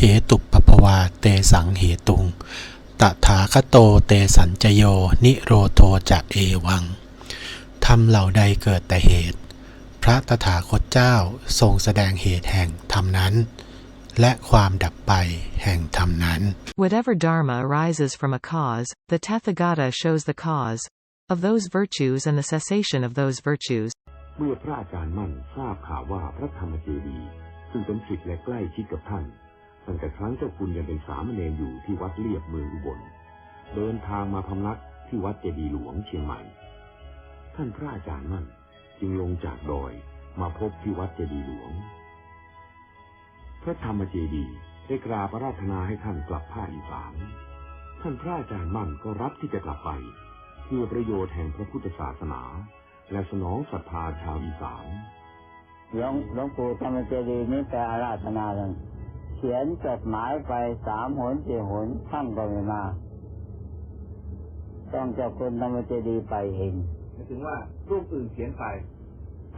เยธรรมาเหตุปปภวาเตสังเหตุง ตถาคโตเตสัญจโย นิโรโทจะเอวังธรรมเหล่าใดเกิดแต่เหตุ พระตถาคตเจ้าทรงแสดงเหตุแห่งธรรมนั้น และความดับไปแห่งธรรมนั้น Whatever dharma arises from a cause, the Tathagata shows the cause of those virtues and the cessation of those virtues. เมื่อพระอาจารย์มั่นทราบข่าวว่าพระธรรมเจดีย์ซึ่งเป็นศิษย์และใกล้ชิดกับท่าน ตั้งแต่ครั้งเจ้าคุณยังเป็นสามเณรอยู่ที่วัดเลียบเมืองอุบล เดินทางมาพำนักที่วัดเจดีหลวงเชียงใหม่ ท่านพระอาจารย์มั่นจึงลงจากดอยมาพบที่วัดเจดีหลวง พระธรรมเจดีได้กราบราธนาให้ท่านกลับภาคอีสาน ท่านพระอาจารย์มั่นก็รับที่จะกลับไปเพื่อประโยชน์แห่งพระพุทธศาสนา และสนองศรัทธาชาวอีสานหลวงหลวงปู่ธรรมเจดีนี้แต่อาราธนากัน เขียนจดหมายไปสามหนสี่หนท่านก็ไม่มา ต้องเจ้าคุณธรรมเจดีย์ไปเองหมายถึงว่ารูปอื่นเขียนไป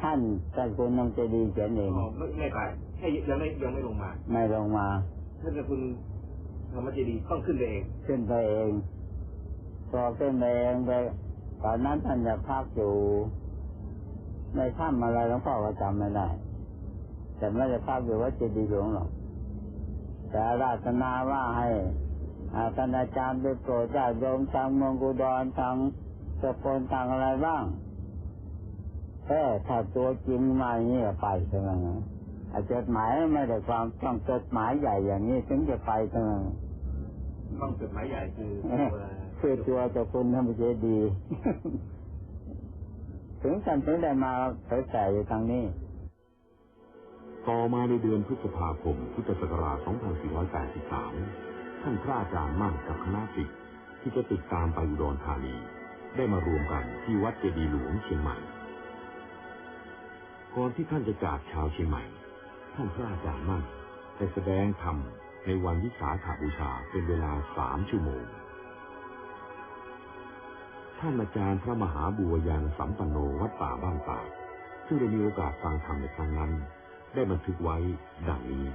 ท่านเจ้าคุณธรรมเจดีย์เขียนเองอ๋อไม่ไม่ไปแค่ยังไม่ยังไม่ลงมา ไม่ลงมาท่านเจ้าคุณธรรมเจดีย์ต้องขึ้นไปเอง ขึ้นไปเองพอขึ้นไปเองไปตอนนั้นท่านจะพักอยู่ในถ้ำอะไรหลวงพ่อก็จำไม่ได้ แต่ไม่ได้พักอยู่วัดเจดีย์หลวงหรอก แต่อาราธนาว่าให้อ่าท่านอาจารย์ไปโปรดญาติโยมทางเมืองกุดรทางสกลทางอะไรบ้างเออถ้าตัวจริงมาอย่างนี้ก็ไปใช่ไหมนะไอ้จดหมายไม่ได้ความต้องจดหมายใหญ่อย่างนี้ถึงจะไปใช่ไหมต้องจดหมายใหญ่คือเอ้ยคือตัวเจ้าคุณธรรมเจดีย์ถึงกันถึงได้มาเผยแผ่อยู่ทางนี้ ต่อมาในเดือนพฤษภาคม พุทธศักราช 2483 ท่านพระอาจารย์มั่นกับคณะศิษย์ที่จะติดตามไปอุดรธานี ได้มารวมกันที่วัดเจดีหลวงเชียงใหม่ ก่อนที่ท่านจะจากชาวเชียงใหม่ ท่านพระอาจารย์มั่นได้แสดงธรรมในวันวิสาขาบูชาเป็นเวลาสามชั่วโมง ท่านอาจารย์พระมหาบัวยานสัมปันโนวัดป่าบ้านตาซึ่งได้มีโอกาสฟังธรรมในครั้งนั้น ได้บันทึกไว้ดังนี้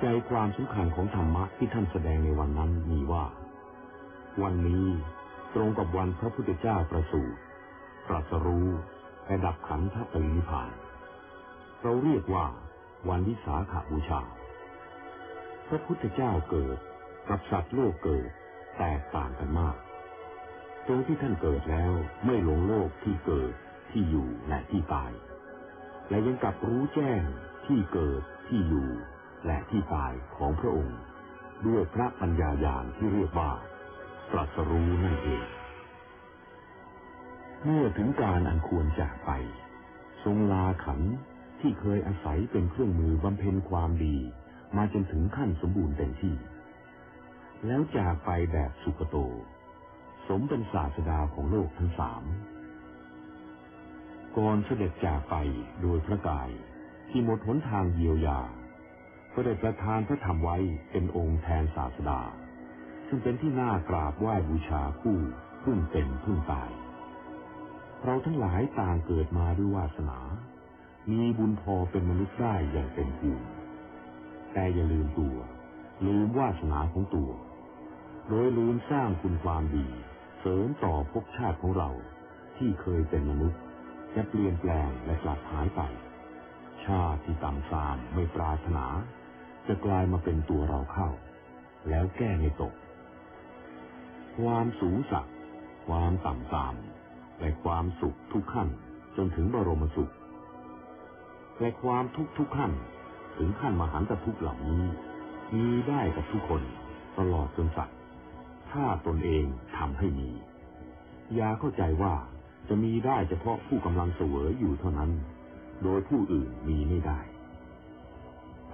ใจความสำคัญของธรรมะที่ท่านแสดงในวันนั้นมีว่า วันนี้ตรงกับวันพระพุทธเจ้าประสูติตรัสรู้และดับขันธปรินิพาน เราเรียกว่าวันวิสาขาบูชา พระพุทธเจ้าเกิดกับสัตว์โลกเกิดแตกต่างกันมาก ตรงที่ท่านเกิดแล้วไม่หลงโลกที่เกิดที่อยู่และที่ตาย และยังกลับรู้แจ้งที่เกิดที่อยู่ และที่ตายของพระองค์ ด้วยพระปัญญาญาณที่เรียกว่าตรัสรู้นั่นเอง เมื่อถึงการอันควรจากไป ทรงลาขันที่เคยอาศัยเป็นเครื่องมือบำเพ็ญความดีมาจนถึงขั้นสมบูรณ์เต็มที่ แล้วจากไปแบบสุขโต สมเป็นศาสดาของโลกทั้งสาม ก่อนเสด็จจากไปโดยพระกาย ที่หมดหนทางเยียวยา ก็ได้ประทานพระธรรมไว้เป็นองค์แทนศาสดา ซึ่งเป็นที่น่ากราบไหว้บูชาคู่พึ่งเป็นพึ่งตาย เราทั้งหลายต่างเกิดมาด้วยวาสนา มีบุญพอเป็นมนุษย์ได้อย่างเต็มภูมิแต่อย่าลืมตัว ลืมวาสนาของตัว โดยลืมสร้างคุณความดี เสริมต่อภพชาติของเราที่เคยเป็นมนุษย์ จะเปลี่ยนแปลงและกลับหายไป ชาติที่ต่ำทรามไม่ปรารถนา จะกลายมาเป็นตัวเราเข้า แล้วแก้ไม่ตก ความสูงสักความต่ำตามและความสุขทุกขั้นจนถึงบรมสุขและความทุกทุกขั้นถึงขั้นมหันตทุกเหล่านี้ มีได้กับทุกคนตลอดจนสัตว์ถ้าตนเองทำให้มี อย่าเข้าใจว่า จะมีได้เฉพาะผู้กำลังเสวยอยู่เท่านั้น โดยผู้อื่นมีไม่ได้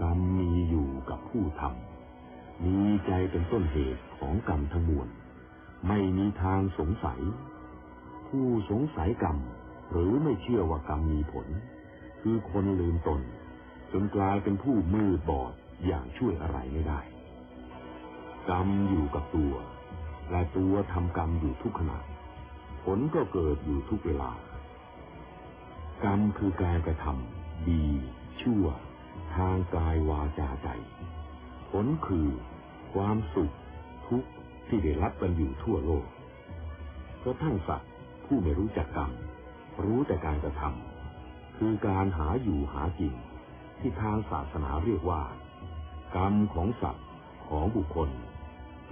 กรรมมีอยู่กับผู้ทำ มีใจเป็นต้นเหตุของกรรมทั้งมวล ไม่มีทางสงสัย ผู้สงสัยกรรม หรือไม่เชื่อว่ากรรมมีผล คือคนลืมตน จนกลายเป็นผู้มืดบอดอย่างช่วยอะไรไม่ได้ กรรมอยู่กับตัว และตัวทำกรรมอยู่ทุกขณะ ผลก็เกิดอยู่ทุกเวลา กรรมคือการกระทำดี ชั่ว ทางกายวาจาใจ ผลคือความสุขทุกข์ที่ได้รับกันอยู่ทั่วโลกกระทั่งสัตว์ผู้ไม่รู้จักกรรม รู้แต่การกระทำคือการหาอยู่หากิน ที่ทางศาสนาเรียกว่า กรรมของสัตว์ของบุคคล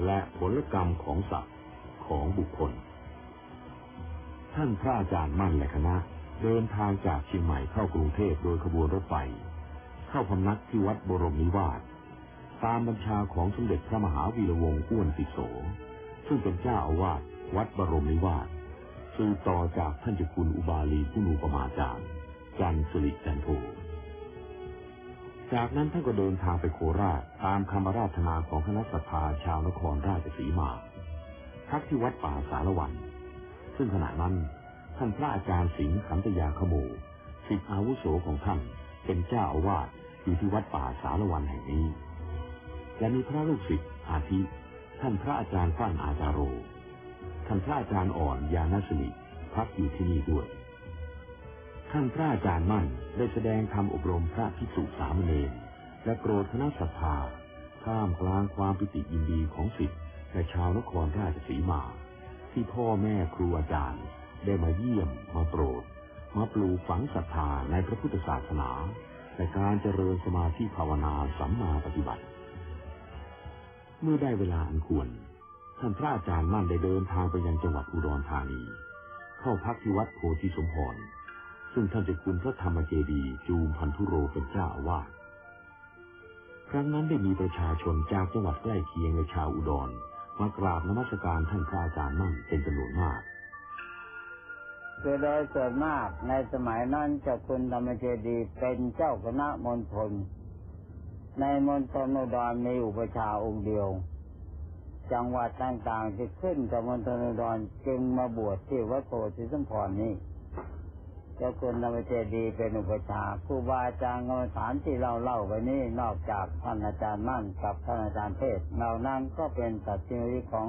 และผลกรรมของสัตว์ของบุคคล ท่านพระอาจารย์มั่นและคณะ เดินทางจากเชียงใหม่เข้ากรุงเทพโดยขบวนรถไฟเข้าพำนักที่วัดบรมนิวาสตามบัญชาของสมเด็จพระมหาวีระวงศ์อ้วนติโสซึ่งเป็นเจ้าอาวาสวัดบรมนิวาสสืบต่อจากท่านเจ้าคุณอุบาลีผู้นูปมาจารย์จันสุริจันโทจากนั้นท่านก็เดินทางไปโคราชตามคำราธนาของคณะสัตยาชาวนครราชสีมาพักที่วัดป่าสารวัน ซึ่งขณะนั้นท่านพระอาจารย์สิงห์ขันตยาขโมศิษย์อาวุโสของท่านเป็นเจ้าอาวาสอยู่ที่วัดป่าสารวันแห่งนี้ และมีพระลูกศิษย์อาทิ ท่านพระอาจารย์ฟั่นอาจารโร ท่านพระอาจารย์อ่อนยานสนิพักอยู่ที่นี่ด้วย ท่านพระอาจารย์มั่นได้แสดงธรรมอบรมพระภิกษุสามเณรและโปรดคณะศรัทธาท่ามกลางความปิติยินดีของศิษย์และชาวนครราชสีมา ที่พ่อแม่ครูอาจารย์ ได้มาเยี่ยมมาโปรด มาปลูกฝังศรัทธาในพระพุทธศาสนาและการเจริญสมาธิภาวนาสัมมาปฏิบัติ เมื่อได้เวลาอันควร ท่านพระอาจารย์มั่นได้เดินทางไปยังจังหวัดอุดรธานี เข้าพักที่วัดโพธิสมพรซึ่งท่านเจ้าคุณพระธรรมเจดีย์จูมพันธุโรเป็นเจ้าอาวาสครั้งนั้นได้มีประชาชนจากจังหวัดใกล้เคียงในชาวอุดร มากราบนมัสการท่านพระอาจารย์มั่นเป็นจำนวนมากคือโดยส่วนมากในสมัยนั้นเจ้าคุณธรรมเจดีเป็นเจ้าคณะมณฑลในมณฑลอุดรมีอุปชาองค์เดียว จังหวัดต่างๆที่ขึ้นกับมณฑลอุดรจึงมาบวชที่วัดโพธิสมพรนี้ จ้าคุณธรรมเจดีเป็นอุปชาครูบาอาจารย์กรรมฐานที่เราเล่าไปนี้นอกจากท่านอาจารย์มั่นกับท่านอาจารย์เทศเหล่านั้นก็เป็นตัดสินริของ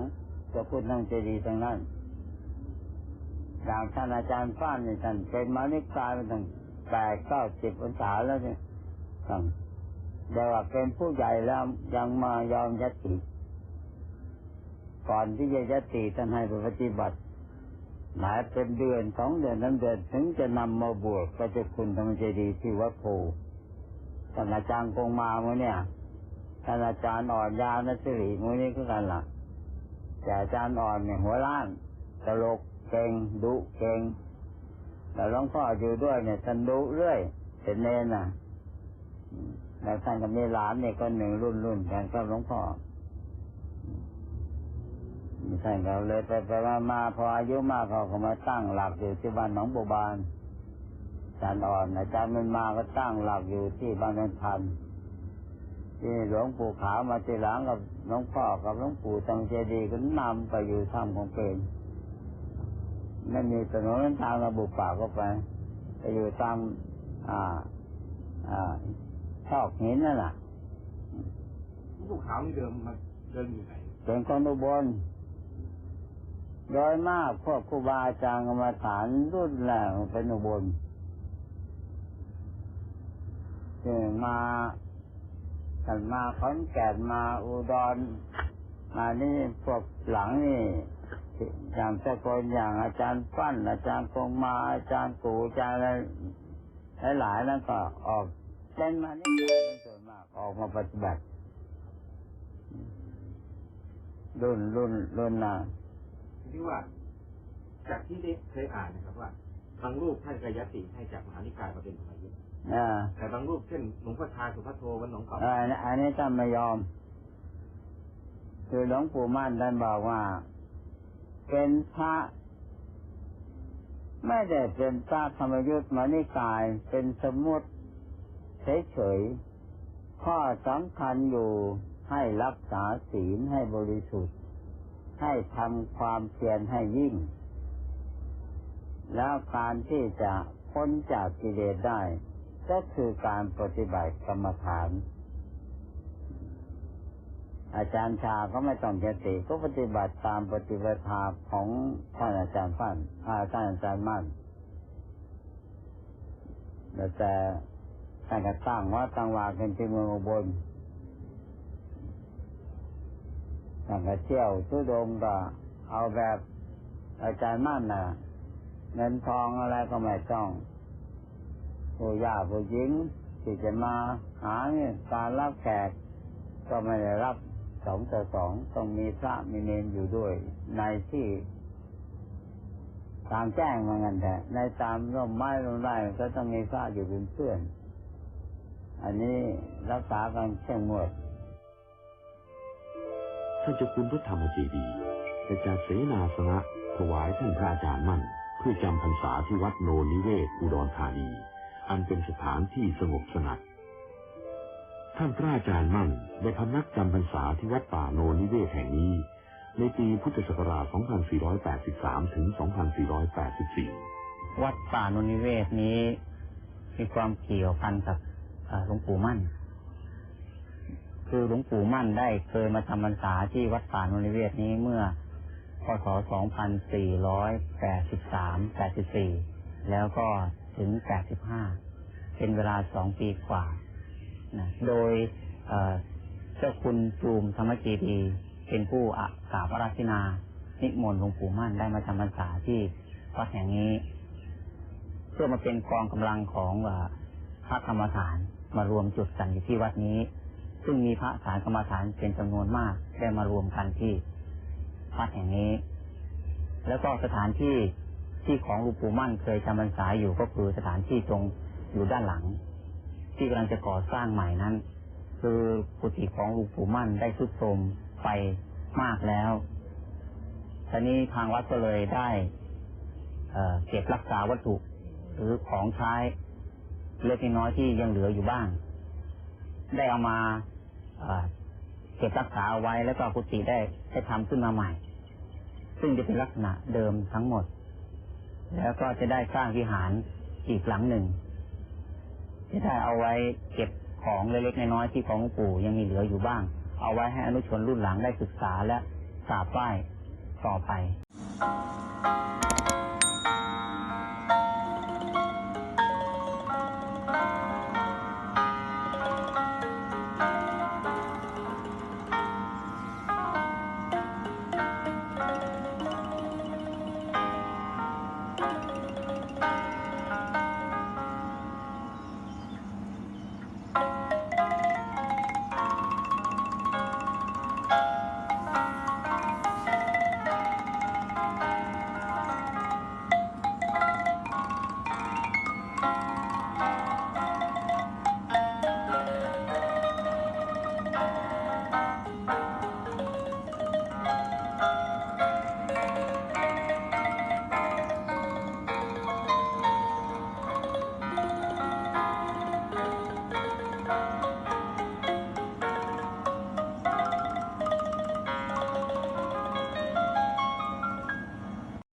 เจ้าคุณธรรมเจดีทั้งนั้นอย่างท่านอาจารย์ฟ้านนี่ท่านเป็นมานิกายมาตั้งแปดเก้าสิบพรรษาแล้วเนี่ยท่านแต่ว่าเป็นผู้ใหญ่แล้วยังมายอมยติก่อนที่จะยติท่านให้ไปปฏิบัติ หลายเป็นเดือนสองเดือนนั้นเดือนถึงจะนำมาบวชก็จะคุณธรรมเจดีที่วัดโพท่านอาจารย์คงมาเมื่อเนี่ยท่านอาจารย์อ่อนยานสิริมือนี้ก็กันล่ะ แต่อาจารย์อ่อนเนี่ยหัวล้านตลกเก่งดุเก่งแต่หลวงพ่ออยู่ด้วยเนี่ยท่านดุเรื่อยเป็นเนนน่ะแล้วท่านก็มีหลานเนี่ยก็หนึ่งรุ่นรุ่นกันกับหลวงพ่อ อืมท่านก็เลยไปไปมามาพออายุมากเขาก็มาตั้งหลักอยู่ที่บ้านหนองบัวบานอาจารย์อ่อนอาจารย์มันมาก็ตั้งหลักอยู่ที่บ้านนนทันที่หลวงปู่ขาวมาทีหลังกับหลวงพ่อกับหลวงปู่ตังเจดีย์ก็นำไปอยู่ถ้ำของเป็นไม่มีถนนทางระบุป่าก็ไปไปอยู่ตามอ่า อ่าชอกหินนั่นแหละลูกขาวนี่เดิมมันเดินอยู่ไหนเป็นคนอุบล โดยมากพวกครูบาอาจารย์กรรมฐานรุ่นแรกเป็นอุบลจึงมากันมาขอนแก่นมาอุดร มานี่พวกหลังนี่อย่างเจ้าคนอย่างอาจารย์ปั้นอาจารย์คงมาอาจารย์กูอาจารย์อะไรหลายๆนั่นก็ออกเล่นมานี่เป็นส่วนมากออกมาปฏิบัติรุ่นรุ่นรุ่นน่ะ ที่ว่าจากที่ได้เคยอ่านนะครับว่าบางรูปท่านกายติให้จากมหานิกายมาเป็นสมัยยุคอ่าแต่บางรูปเช่นหลวงพ่อชาสุภัทโทวันหนองเก่าอันนี้อันนี้ท่านไม่ยอม คือหลวงปู่มั่นท่านบอกว่า เป็นพระไม่ได้เป็นพระธรรมยุทธ์มานิกาย เป็นสมมุติเฉยๆข้อสำคัญอยู่ให้รักษาศีลให้บริสุทธิ์ ให้ทำความเพียรให้ยิ่ง แล้วการที่จะพ้นจากกิเลสได้ ก็คือการปฏิบัติกรรมฐาน อาจารย์ชาก็ไม่ต้องเจติก็ปฏิบัติตามปฏิบัติของท่านอาจารย์ฟั่นอ่าท่านอาจารย์มั่นแต่แต่ท่านก็ตั้งวัดตั้งวากันที่เมืองอุบล ท่านก็เที่ยวทุดงก็เอาแบบอาจารย์มั่นน่ะเงินทองอะไรก็ไม่ต้องผู้ยาผู้หญิงที่จะมาหาเนี่ยการรับแขกก็ไม่ได้รับสองต่อสองต้องมีพระมีเนรอยู่ด้วย ในที่ตามแจ้งมือนกันแต่ในตามร่มไม้ร่มไร่ก็ต้องมีพระอยู่เป็นเพื่อน อันนี้รักษากันเข้มงวด ท่านเจ้าคุณพระธรรมเจดีย์ได้จัดเสนาสนะถวายท่านพระอาจารย์มั่น เพื่อจำพรรษาที่วัดโนนิเวศอุดรธานี อันเป็นสถานที่สงบสงัด ท่านพระอาจารย์มั่นได้พำนักจำพรรษาที่วัดป่าโนนิเวศแห่งนี้ ในปีพุทธศักราช 2483 ถึง 2484 วัดป่านนนิเวศนี้มีความเกี่ยวพันกับหลวงปู่มั่น คือหลวงปู่มั่นได้เคยมาทำพรรษาที่วัดป่านนิเวศนี้เมื่อพศ 2483 84 แล้วก็ถึง 85 เป็นเวลาสองปีกว่านะโดยเจ้าคุณจูมธรรมเจดีเป็นผู้อากาบอาราธนา นิมนต์หลวงปู่มั่นได้มาจำพรรษาที่วัดแห่งนี้ เพื่อมาเป็นกองกำลังของพระกรรมฐานมารวมจุดกันอยู่ที่วัดนี้ ซึ่งมีพระฐานกรรมฐานเป็นจำนวนมากได้มารวมกันที่วัดแห่งนี้ แล้วก็สถานที่ที่ของหลวงปู่มั่นเคยจำพรรษาอยู่ก็คือสถานที่ตรงอยู่ด้านหลัง ที่กำลังจะก่อสร้างใหม่นั้น คือกุฏิของหลวงปู่มั่นได้ทรุดโทรมไปมากแล้วทีนี้ทางวัดก็เลยได้เเก็บรักษาวัตถุ หรือของใช้เล็กน้อยที่ยังเหลืออยู่บ้าง ได้เอามา เก็บรักษาไว้แล้วก็กุฏิได้ได้ทำขึ้นมาใหม่ ซึ่งจะเป็นลักษณะเดิมทั้งหมด แล้วก็จะได้สร้างวิหารอีกหลังหนึ่ง จะได้เอาไว้เก็บของเล็กๆน้อยๆที่ของปู่ยังมีเหลืออยู่บ้าง เอาไว้ให้อนุชนรุ่นหลังได้ศึกษาและกราบไหว้ต่อไป